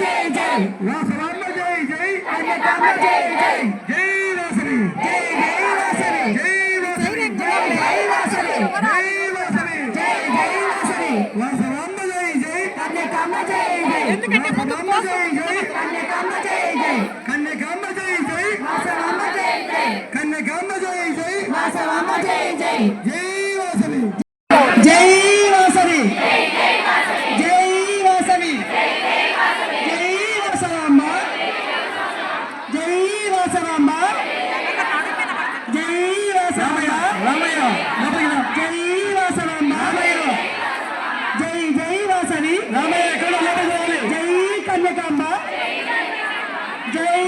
జై జై. వాసవాంబ జై జై కన్యకాంబ జై జై జై వాసవి జై జై వాసవి జై వాసవి జై జై వాసవి జై వాసవి జై జై వాసవి వాసవాంబ జై జై కన్యకాంబ జై జై వాసవాంబ జై జై కన్యకాంబ జై జై కన్యకాంబ జై జై వాసవాంబ జై జై కన్యకాంబ జై జై వాసవాంబ జై జై జై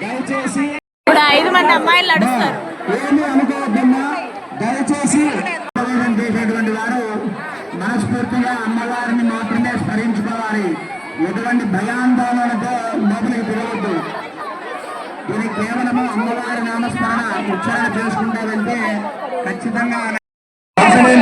దయచేసి ఇప్పుడు ఐదు మంది అమ్మాయిలు నడుస్తారు. ఏమీ అనుకోవద్దమ్మా దయచేసి చేసేటువంటి వారు మనస్ఫూర్తిగా అమ్మవారిని మాత్రమే స్మరించుకోవాలి. ఎటువంటి భయాందోళనతో లోపలికి తిరగద్దు. ఇది కేవలము అమ్మవారి నామస్మరణ ఉచ్చారణ చేసుకుంటే వెళ్తే ఖచ్చితంగా వాసవి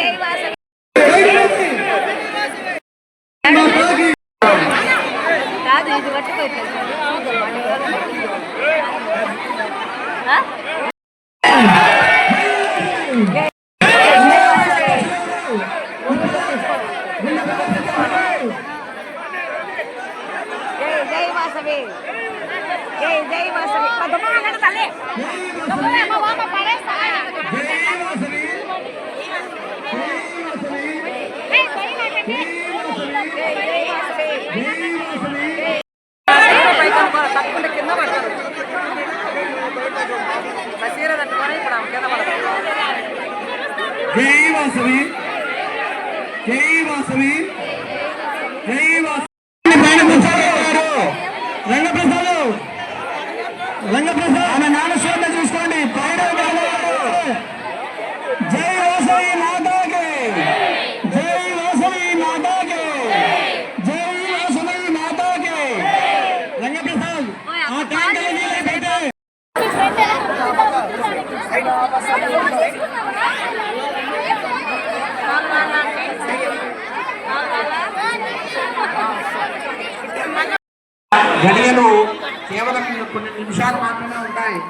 day, Leslie. వాసవి జై వాసవి జై వాసవి రంగప్రసాద్ రంగప్రసాద్. రంగప్రసాద్. ఆమె నాన్నస్వామి చూసుకోండి. పైన జై వాసవి మాతాకి. జై వాసవి మాతాకి. జై వాసవి మాతాకి. రంగప్రసాద్ ఆ ట్యాంక్ నీళ్ళు కేవలం కొన్ని నిమిషాలు మాత్రమే ఉంటాయి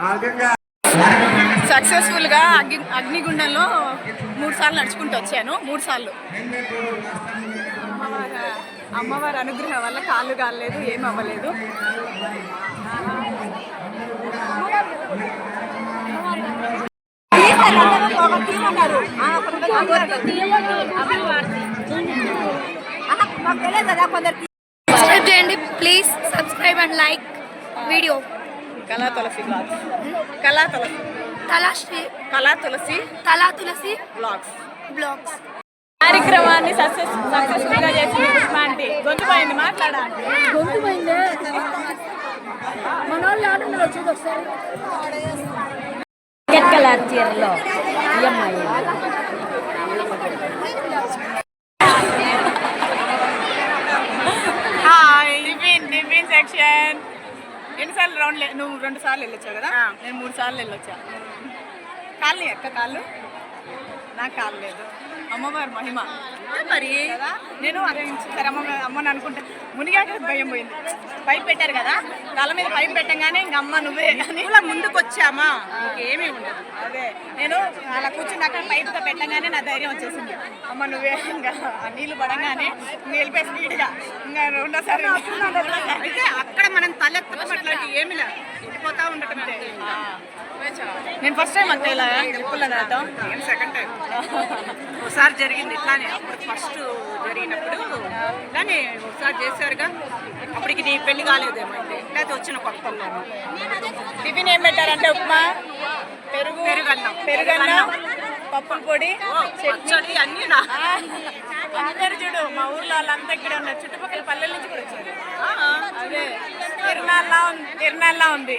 ఆ విధంగా సక్సెస్ఫుల్గా అగ్ని అగ్నిగుండంలో మూడు సార్లు నడుచుకుంటూ వచ్చాను మూడు సార్లు అమ్మవారి అమ్మవారి అనుగ్రహం వల్ల కాళ్ళు కాలేదు ఏం అవ్వలేదు సబ్స్క్రైబ్ చేయండి please subscribe and like video Kala Tulasi Kala Tulasi. తలాశ్రీ Kala Tulasi తలా తులసి బ్లాగ్స్ బ్లాగ్స్ కార్యక్రమాన్ని సక్సెస్ సక్సెస్ఫుల్గా చేసింది పుష్పాంటి. గొంతు పోయింది మాట్లాడాలి. గొంతు పోయిందే మన వాళ్ళు ఆడున్నారు వచ్చేది ఒకసారి. కలర్ చీరలో ఈఎంఐ టిఫిన్ సెక్షన్ ఎన్నిసార్లు రౌండ్ నువ్వు రెండు సార్లు వెళ్ళొచ్చావు కదా? నేను మూడు సార్లు వెళ్ళొచ్చా? కాళ్ళు ఎక్క కాళ్ళు? నాకు కాళ్ళు లేదు. అమ్మవారి మహిమ. మరి? కదా నేను అమ్మని అనుకుంటా. మునిగాక భయం పోయింది. పైప్ పెట్టారు కదా? తల మీద పైప్ పెట్టగానే ఇంక అమ్మ నువ్వే అని. ముందుకు వచ్చామా ఏమీ ఉండదు. అదే. నేను అలా కూర్చున్నాక పైప్తో పెట్టగానే నా ధైర్యం వచ్చేసింది. అమ్మ నువ్వే ఇంకా ఆ నీళ్ళు పడంగానే వెళ్ళిపోయి స్పీడ్గా ఇంకా రెండోసారి అయితే అక్కడ మనం తలెత్తడం అట్లాంటి ఏమి లేదు వెళ్ళిపోతా ఉండటం నేను ఫస్ట్ టైం అంతే ఇలా నేను సెకండ్ టైం ఒకసారి జరిగింది ఇట్లానే అప్పుడు ఫస్ట్ జరిగినప్పుడు. ఇట్లానే ఒకసారి చేశారుగా. అప్పటికి నీ పెళ్ళి కాలేదేమో అయితే వచ్చిన కొత్త టిఫిన్ ఏం పెట్టారంటే ఉప్మా పెరుగు పెరుగన్నం. పెరుగన్నం పప్పుల పొడి చట్నీ. అన్ని అందరు చూడు మా ఊర్లో వాళ్ళంతా ఇక్కడ ఉన్నారు. చుట్టుపక్కల పల్లెల నుంచి కూడా వచ్చారు. అదే తిరునాళ్ళ ఉంది తిరునాళ్ళ ఉంది.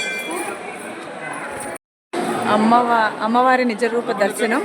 అమ్మవా అమ్మవారి నిజరూప దర్శనం.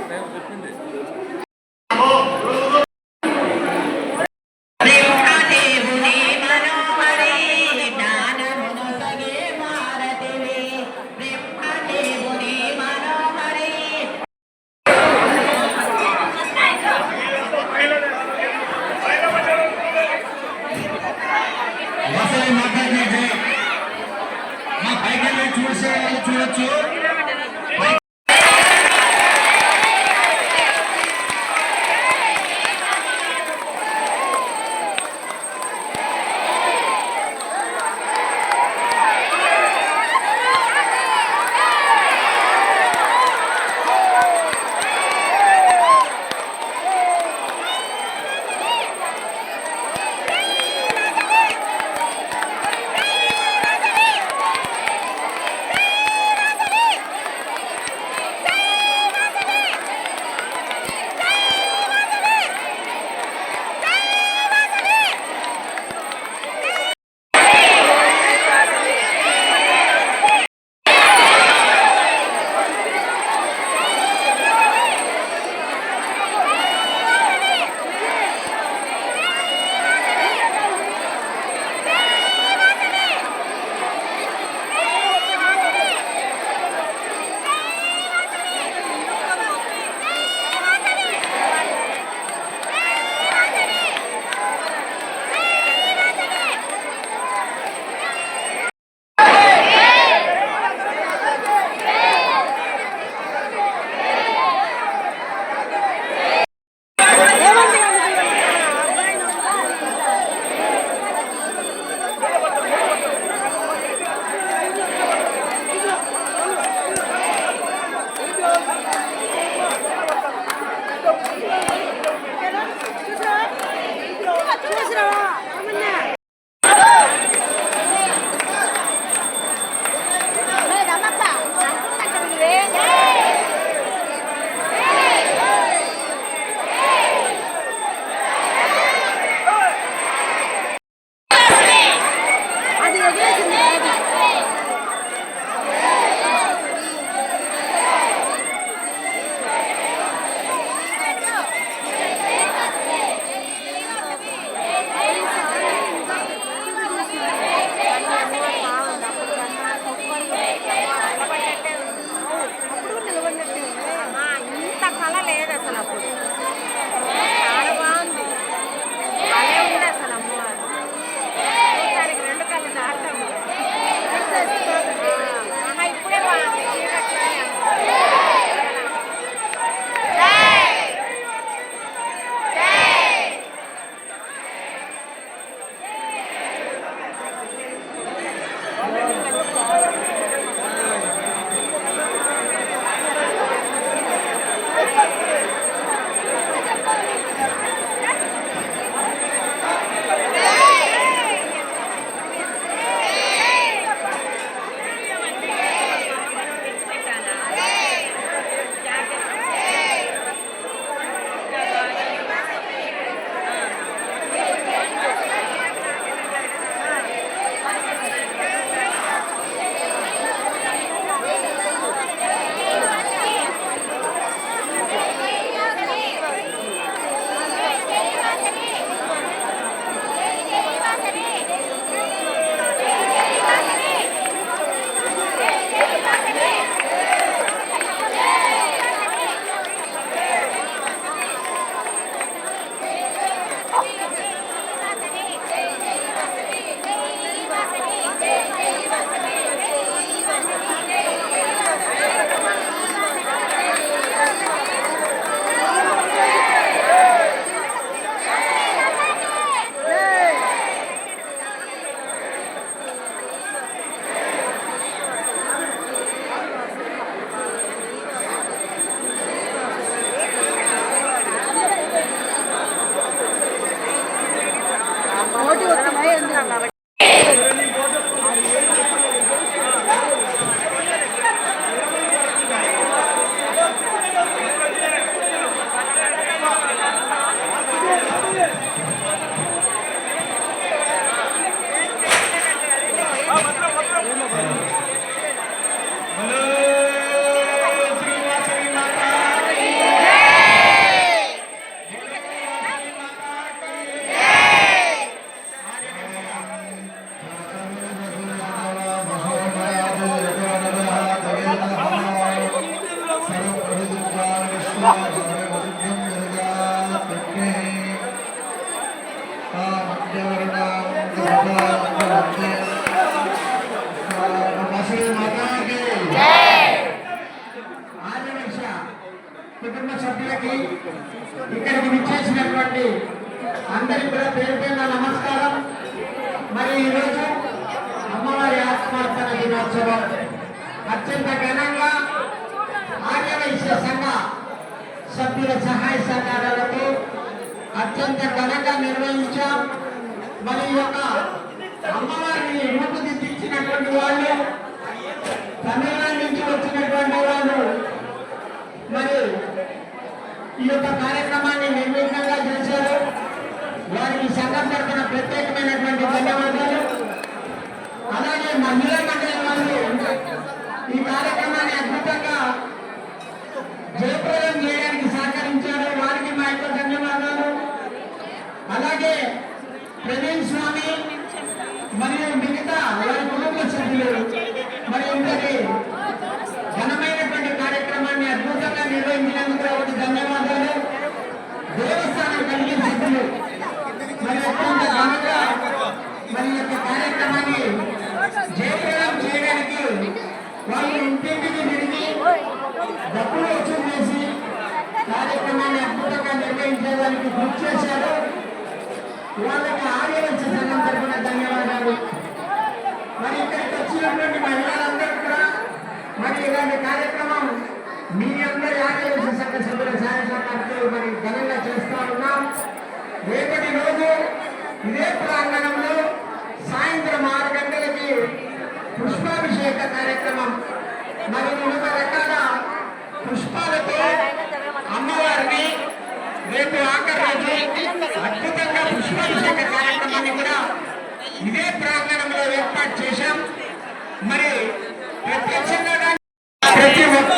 아, 힘내시라고. la సభ్యుల సహాయ సహకారాలతో అత్యంత ఘనంగా నిర్వహించాం. మరి యొక్క అమ్మవారిని రూపుదిద్దించినటువంటి వాళ్ళు తమిళనాడు నుంచి వచ్చినటువంటి వాళ్ళు మరి ఈ యొక్క కార్యక్రమాన్ని నిర్విఘ్నంగా చేశారు. వారికి సంఘం తరఫున ప్రత్యేకమైనటువంటి ధన్యవాదాలు అలాగే మహిళా మండలి వాళ్ళు ఈ కార్యక్రమాన్ని అద్భుతంగా జయప్రదం చేయడానికి సహకరించారు వారికి మా యొక్క ధన్యవాదాలు అలాగే ప్రవీణ్ స్వామి మరియు మిగతా వారి కుటుంబ సభ్యులు మరి ఇంతటి ఘనమైనటువంటి కార్యక్రమాన్ని అద్భుతంగా నిర్వహించినందుకు ఒకటి ధన్యవాదాలు. దేవస్థానం కలిగి సభ్యులు మరి అత్యంత ఘనంగా మరి యొక్క కార్యక్రమాన్ని జయప్రదం చేయడానికి వాళ్ళు ఇంటింటికి తిరిగి డబ్బులు వచ్చి చేసి కార్యక్రమాన్ని అద్భుతంగా నిర్వహించడానికి కృషి చేశారు. వాళ్ళకి ఆర్యవంశ సంఘం తరఫున ధన్యవాదాలు. మరి ఇక్కడికి వచ్చినటువంటి మహిళలందరూ కూడా మరి ఇలాంటి కార్యక్రమం మీ అందరి ఆర్యవంశ సంఘ సభ్యుల సాయంత్రం మరి ఘనంగా చేస్తా ఉన్నాం. రేపటి రోజు ఇదే ప్రాంగణంలో సాయంత్రం ఆరు గంటలకి పుష్పాభిషేక కార్యక్రమం. మరి వివిధ రకాల పుష్పాలతో అమ్మవారిని రేపు ఆఖరి అద్భుతంగా పుష్పాభిషేక కార్యక్రమాన్ని కూడా ఇదే ప్రాంగణంలో ఏర్పాటు చేశాం. మరి ప్రత్యక్షంగా ప్రతి ఒక్క